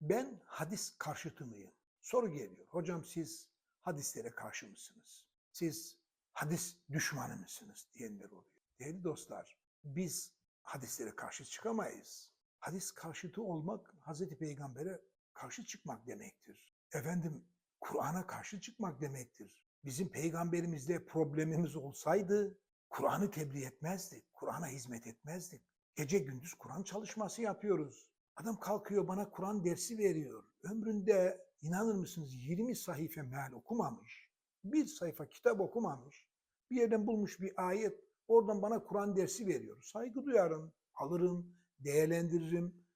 Ben hadis karşıtı mıyım? Soru geliyor. Hocam siz hadislere karşı mısınız? Siz hadis düşmanı mısınız diyenler oluyor. Değerli dostlar, biz hadislere karşı çıkamayız. Hadis karşıtı olmak Hazreti Peygamber'e karşı çıkmak demektir. Efendim Kur'an'a karşı çıkmak demektir. Bizim peygamberimizle problemimiz olsaydı Kur'an'ı tebliğ etmezdik. Kur'an'a hizmet etmezdik. Gece gündüz Kur'an çalışması yapıyoruz. Adam kalkıyor bana Kur'an dersi veriyor. Ömründe inanır mısınız 20 sayfa meal okumamış. Bir sayfa kitap okumamış. Bir yerden bulmuş bir ayet. Oradan bana Kur'an dersi veriyor. Saygı duyarım, alırım, değerlendiririm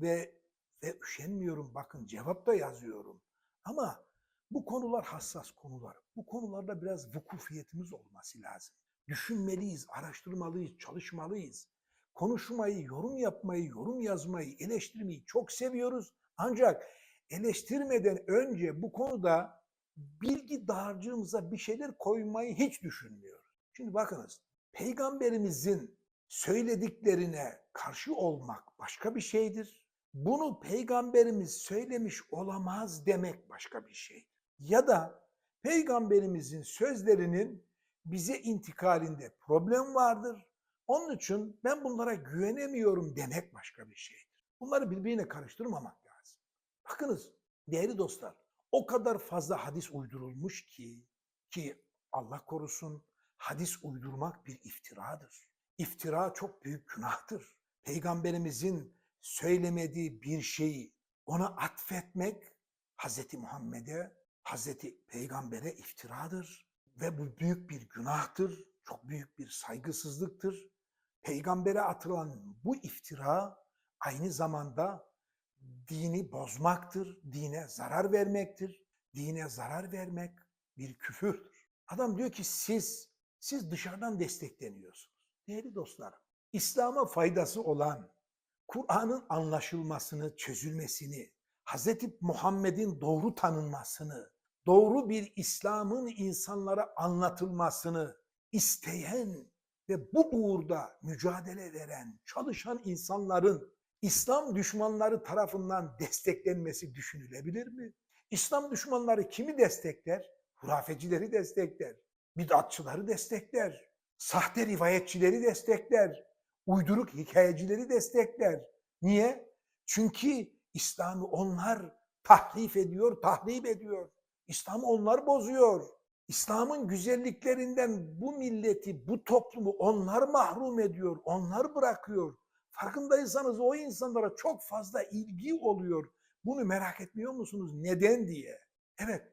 ve ve üşenmiyorum. Bakın cevap da yazıyorum. Ama bu konular hassas konular. Bu konularda biraz vukufiyetimiz olması lazım. Düşünmeliyiz, araştırmalıyız, çalışmalıyız. Konuşmayı, yorum yapmayı, yorum yazmayı, eleştirmeyi çok seviyoruz. Ancak eleştirmeden önce bu konuda bilgi dağarcığımıza bir şeyler koymayı hiç düşünmüyoruz. Şimdi bakınız, peygamberimizin söylediklerine karşı olmak başka bir şeydir. Bunu peygamberimiz söylemiş olamaz demek başka bir şey. Ya da peygamberimizin sözlerinin bize intikalinde problem vardır. Onun için ben bunlara güvenemiyorum demek başka bir şeydir. Bunları birbirine karıştırmamak lazım. Bakınız değerli dostlar o kadar fazla hadis uydurulmuş ki ki Allah korusun hadis uydurmak bir iftiradır. İftira çok büyük günahtır. Peygamberimizin söylemediği bir şeyi ona atfetmek Hazreti Muhammed'e, Hazreti Peygamber'e iftiradır ve bu büyük bir günahtır, çok büyük bir saygısızlıktır. Peygambere atılan bu iftira aynı zamanda dini bozmaktır, dine zarar vermektir. Dine zarar vermek bir küfürdür. Adam diyor ki siz siz dışarıdan destekleniyorsunuz. Değerli dostlarım, İslam'a faydası olan Kur'an'ın anlaşılmasını, çözülmesini, Hz. Muhammed'in doğru tanınmasını, doğru bir İslam'ın insanlara anlatılmasını isteyen ve bu uğurda mücadele veren, çalışan insanların İslam düşmanları tarafından desteklenmesi düşünülebilir mi? İslam düşmanları kimi destekler? Hurafecileri destekler, bid'atçıları destekler, sahte rivayetçileri destekler, uyduruk hikayecileri destekler. Niye? Çünkü İslam'ı onlar tahrif ediyor, tahrip ediyor. İslam'ı onlar bozuyor. İslam'ın güzelliklerinden bu milleti, bu toplumu onlar mahrum ediyor, onlar bırakıyor. Farkındaysanız o insanlara çok fazla ilgi oluyor. Bunu merak etmiyor musunuz? Neden diye. Evet,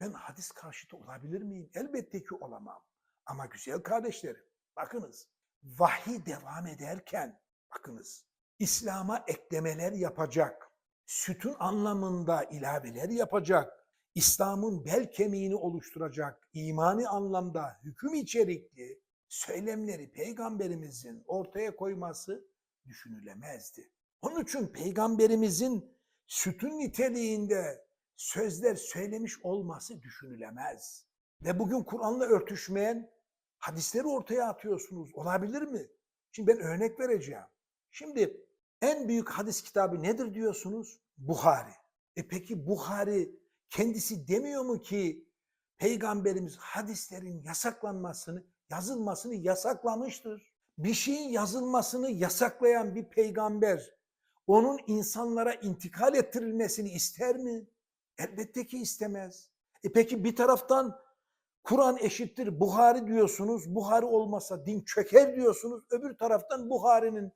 ben hadis karşıtı olabilir miyim? Elbette ki olamam. Ama güzel kardeşlerim, bakınız, vahiy devam ederken, bakınız, İslam'a eklemeler yapacak, sütun anlamında ilaveler yapacak, İslam'ın bel kemiğini oluşturacak, imani anlamda hüküm içerikli söylemleri peygamberimizin ortaya koyması düşünülemezdi. Onun için peygamberimizin sütun niteliğinde sözler söylemiş olması düşünülemez. Ve bugün Kur'an'la örtüşmeyen hadisleri ortaya atıyorsunuz. Olabilir mi? Şimdi ben örnek vereceğim. Şimdi en büyük hadis kitabı nedir diyorsunuz? Buhari. E peki Buhari kendisi demiyor mu ki peygamberimiz hadislerin yasaklanmasını, yazılmasını yasaklamıştır. Bir şeyin yazılmasını yasaklayan bir peygamber onun insanlara intikal ettirilmesini ister mi? Elbette ki istemez. E peki bir taraftan Kur'an eşittir Buhari diyorsunuz. Buhari olmasa din çöker diyorsunuz. Öbür taraftan Buhari'nin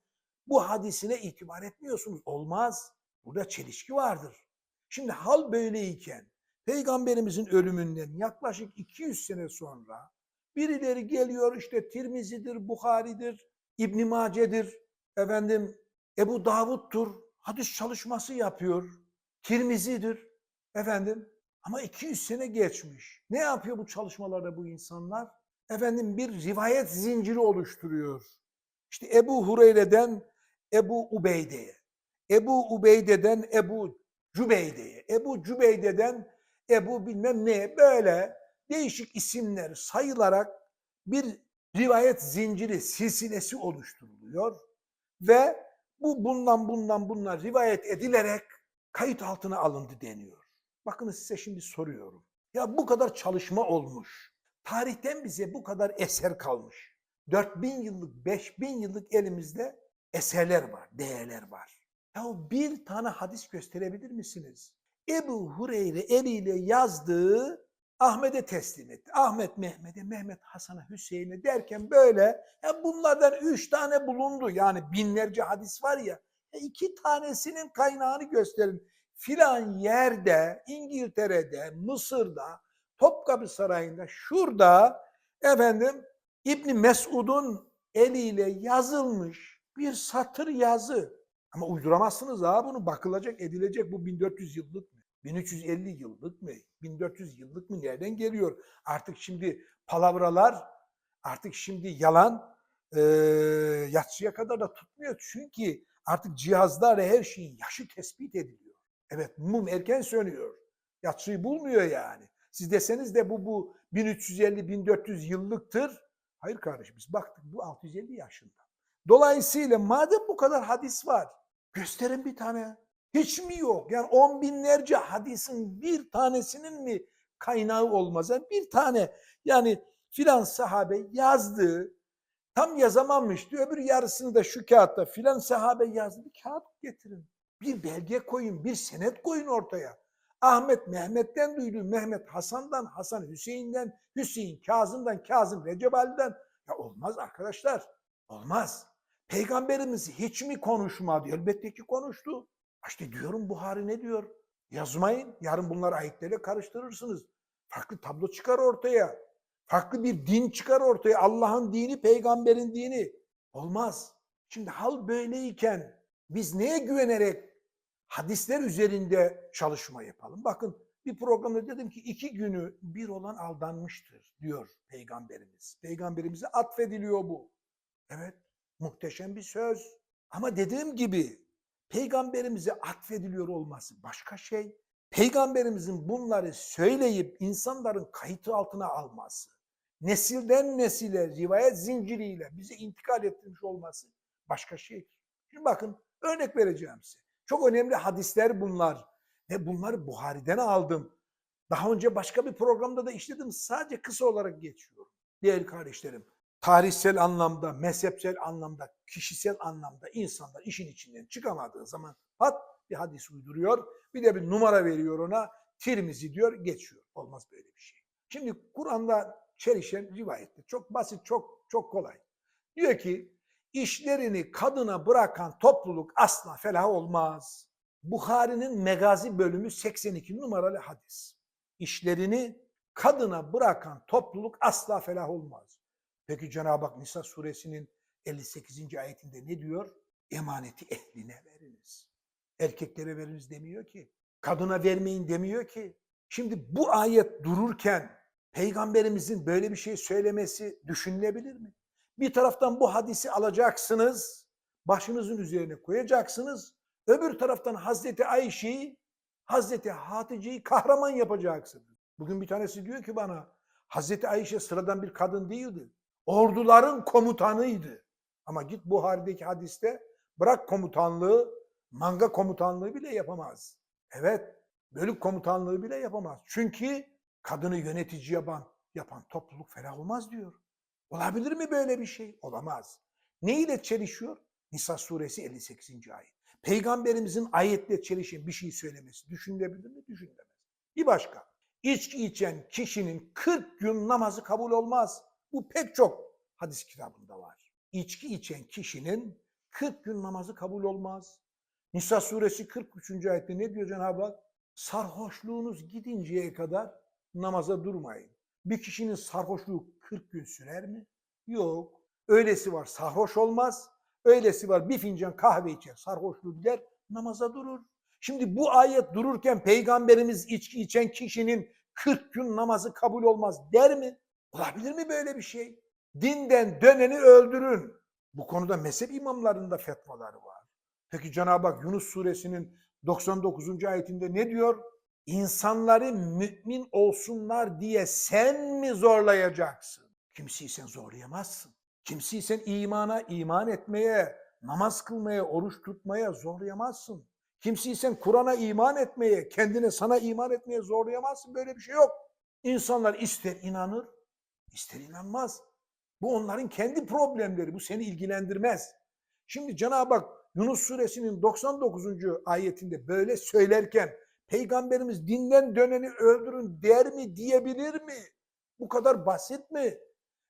bu hadisine itibar etmiyorsunuz. Olmaz. Burada çelişki vardır. Şimdi hal böyleyken Peygamberimizin ölümünden yaklaşık 200 sene sonra birileri geliyor işte Tirmizi'dir, Buhari'dir, İbn Mace'dir, efendim Ebu Davud'dur, hadis çalışması yapıyor. Tirmizi'dir, efendim ama 200 sene geçmiş. Ne yapıyor bu çalışmalarda bu insanlar? Efendim bir rivayet zinciri oluşturuyor. İşte Ebu Hureyre'den Ebu Ubeyde'ye, Ebu Ubeyde'den Ebu Cübeyde'ye, Ebu Cübeyde'den Ebu bilmem neye böyle değişik isimler sayılarak bir rivayet zinciri, silsilesi oluşturuluyor ve bu bundan bundan bunlar rivayet edilerek kayıt altına alındı deniyor. Bakınız size şimdi soruyorum. Ya bu kadar çalışma olmuş. Tarihten bize bu kadar eser kalmış. 4000 yıllık, 5000 yıllık elimizde eserler var, değerler var. Ya bir tane hadis gösterebilir misiniz? Ebu Hureyre eliyle yazdığı Ahmet'e teslim etti. Ahmet Mehmet'e, Mehmet Hasan'a, Hüseyin'e derken böyle ya bunlardan üç tane bulundu. Yani binlerce hadis var ya. ya iki tanesinin kaynağını gösterin. Filan yerde, İngiltere'de, Mısır'da, Topkapı Sarayı'nda, şurada efendim İbni Mesud'un eliyle yazılmış bir satır yazı. Ama uyduramazsınız ha bunu bakılacak edilecek bu 1400 yıllık mı? 1350 yıllık mı? 1400 yıllık mı? Nereden geliyor? Artık şimdi palavralar artık şimdi yalan e, yatsıya kadar da tutmuyor. Çünkü artık cihazlarla her şeyin yaşı tespit ediliyor. Evet mum erken sönüyor. Yatsıyı bulmuyor yani. Siz deseniz de bu bu 1350-1400 yıllıktır. Hayır kardeşim biz baktık bu 650 yaşında. Dolayısıyla madem bu kadar hadis var gösterin bir tane. Hiç mi yok? Yani on binlerce hadisin bir tanesinin mi kaynağı olmaz? Yani bir tane yani filan sahabe yazdığı tam yazamamış diyor. Öbür yarısını da şu kağıtta filan sahabe yazdı. Bir kağıt getirin. Bir belge koyun, bir senet koyun ortaya. Ahmet Mehmet'ten duydu, Mehmet Hasan'dan, Hasan Hüseyin'den, Hüseyin Kazım'dan, Kazım Recep Ali'den. Ya olmaz arkadaşlar. Olmaz. Peygamberimiz hiç mi konuşmadı? Elbette ki konuştu. İşte diyorum Buhari ne diyor? Yazmayın. Yarın bunları ayetlerle karıştırırsınız. Farklı tablo çıkar ortaya. Farklı bir din çıkar ortaya. Allah'ın dini, peygamberin dini. Olmaz. Şimdi hal böyleyken biz neye güvenerek hadisler üzerinde çalışma yapalım? Bakın bir programda dedim ki iki günü bir olan aldanmıştır diyor peygamberimiz. Peygamberimize atfediliyor bu. Evet muhteşem bir söz. Ama dediğim gibi peygamberimize atfediliyor olması başka şey. Peygamberimizin bunları söyleyip insanların kayıtı altına alması, nesilden nesile rivayet zinciriyle bize intikal ettirmiş olması başka şey. Şimdi bakın örnek vereceğim size. Çok önemli hadisler bunlar ve bunları Buhari'den aldım. Daha önce başka bir programda da işledim. Sadece kısa olarak geçiyorum. Değerli kardeşlerim, tarihsel anlamda, mezhepsel anlamda, kişisel anlamda insanlar işin içinden çıkamadığı zaman pat bir hadis uyduruyor. Bir de bir numara veriyor ona. Tirmizi diyor geçiyor. Olmaz böyle bir şey. Şimdi Kur'an'da çelişen rivayette çok basit, çok çok kolay. Diyor ki işlerini kadına bırakan topluluk asla felah olmaz. Bukhari'nin Megazi bölümü 82 numaralı hadis. İşlerini kadına bırakan topluluk asla felah olmaz. Peki Cenab-ı Hak Nisa suresinin 58. ayetinde ne diyor? Emaneti ehline veriniz. Erkeklere veriniz demiyor ki. Kadına vermeyin demiyor ki. Şimdi bu ayet dururken peygamberimizin böyle bir şey söylemesi düşünülebilir mi? Bir taraftan bu hadisi alacaksınız, başınızın üzerine koyacaksınız. Öbür taraftan Hazreti Ayşe'yi, Hazreti Hatice'yi kahraman yapacaksınız. Bugün bir tanesi diyor ki bana, Hazreti Ayşe sıradan bir kadın değildi. Orduların komutanıydı. Ama git Buhari'deki hadiste bırak komutanlığı, manga komutanlığı bile yapamaz. Evet, bölük komutanlığı bile yapamaz. Çünkü kadını yönetici yapan, yapan topluluk ferah olmaz diyor. Olabilir mi böyle bir şey? Olamaz. Ne ile çelişiyor? Nisa suresi 58. ayet. Peygamberimizin ayetle çelişen bir şey söylemesi düşünülebilir mi? Düşünülemez. Bir başka. İçki içen kişinin 40 gün namazı kabul olmaz. Bu pek çok hadis kitabında var. İçki içen kişinin 40 gün namazı kabul olmaz. Nisa suresi 43. ayette ne diyor Cenab-ı Hak? Sarhoşluğunuz gidinceye kadar namaza durmayın. Bir kişinin sarhoşluğu 40 gün sürer mi? Yok. Öylesi var sarhoş olmaz. Öylesi var bir fincan kahve içer sarhoşluğu gider namaza durur. Şimdi bu ayet dururken peygamberimiz içki içen kişinin 40 gün namazı kabul olmaz der mi? Olabilir mi böyle bir şey? Dinden döneni öldürün. Bu konuda mezhep imamlarında fetvaları var. Peki Cenab-ı Hak Yunus suresinin 99. ayetinde ne diyor? İnsanları mümin olsunlar diye sen mi zorlayacaksın? Kimseyi sen zorlayamazsın. Kimseyi sen imana, iman etmeye, namaz kılmaya, oruç tutmaya zorlayamazsın. Kimseyi sen Kur'an'a iman etmeye, kendine sana iman etmeye zorlayamazsın. Böyle bir şey yok. İnsanlar ister inanır, ister inanmaz. Bu onların kendi problemleri. Bu seni ilgilendirmez. Şimdi Cenab-ı Hak Yunus suresinin 99. ayetinde böyle söylerken Peygamberimiz dinden döneni öldürün der mi diyebilir mi? Bu kadar basit mi?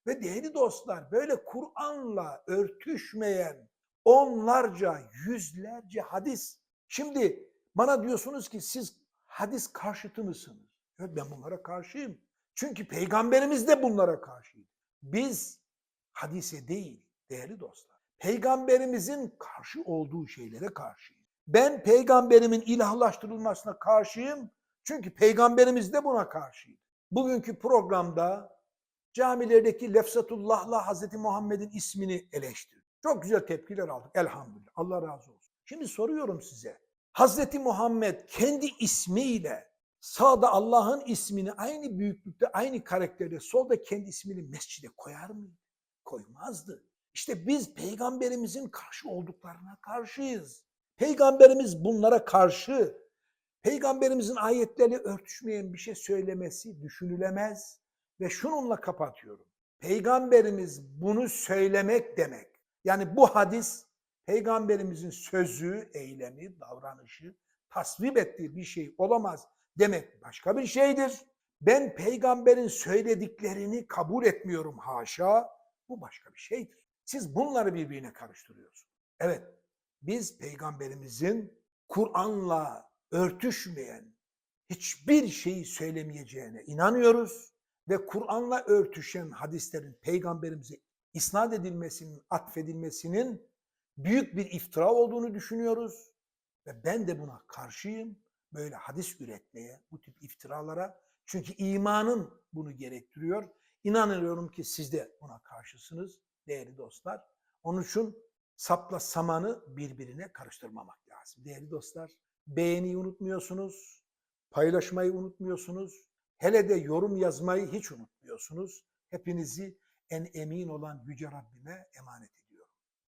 Ve değerli dostlar böyle Kur'an'la örtüşmeyen onlarca, yüzlerce hadis. Şimdi bana diyorsunuz ki siz hadis karşıtı mısınız? Evet ben bunlara karşıyım. Çünkü peygamberimiz de bunlara karşıydı. Biz hadise değil değerli dostlar. Peygamberimizin karşı olduğu şeylere karşıyım. Ben peygamberimin ilahlaştırılmasına karşıyım. Çünkü peygamberimiz de buna karşıydı. Bugünkü programda camilerdeki Lefzatullah'la Hazreti Muhammed'in ismini eleştirdik. Çok güzel tepkiler aldık elhamdülillah. Allah razı olsun. Şimdi soruyorum size. Hazreti Muhammed kendi ismiyle sağda Allah'ın ismini aynı büyüklükte, aynı karakterde, solda kendi ismini mescide koyar mıydı? Koymazdı. İşte biz peygamberimizin karşı olduklarına karşıyız. Peygamberimiz bunlara karşı. Peygamberimizin ayetleriyle örtüşmeyen bir şey söylemesi düşünülemez. Ve şununla kapatıyorum. Peygamberimiz bunu söylemek demek. Yani bu hadis peygamberimizin sözü, eylemi, davranışı tasvip ettiği bir şey olamaz demek başka bir şeydir. Ben peygamberin söylediklerini kabul etmiyorum haşa. Bu başka bir şeydir. Siz bunları birbirine karıştırıyorsunuz. Evet, biz peygamberimizin Kur'an'la örtüşmeyen hiçbir şeyi söylemeyeceğine inanıyoruz ve Kur'an'la örtüşen hadislerin peygamberimize isnat edilmesinin, atfedilmesinin büyük bir iftira olduğunu düşünüyoruz ve ben de buna karşıyım. Böyle hadis üretmeye, bu tip iftiralara. Çünkü imanın bunu gerektiriyor. İnanıyorum ki siz de buna karşısınız değerli dostlar. Onun için sapla samanı birbirine karıştırmamak lazım. Değerli dostlar, beğeniyi unutmuyorsunuz, paylaşmayı unutmuyorsunuz. Hele de yorum yazmayı hiç unutmuyorsunuz. Hepinizi en emin olan Yüce Rabbime emanet ediyorum.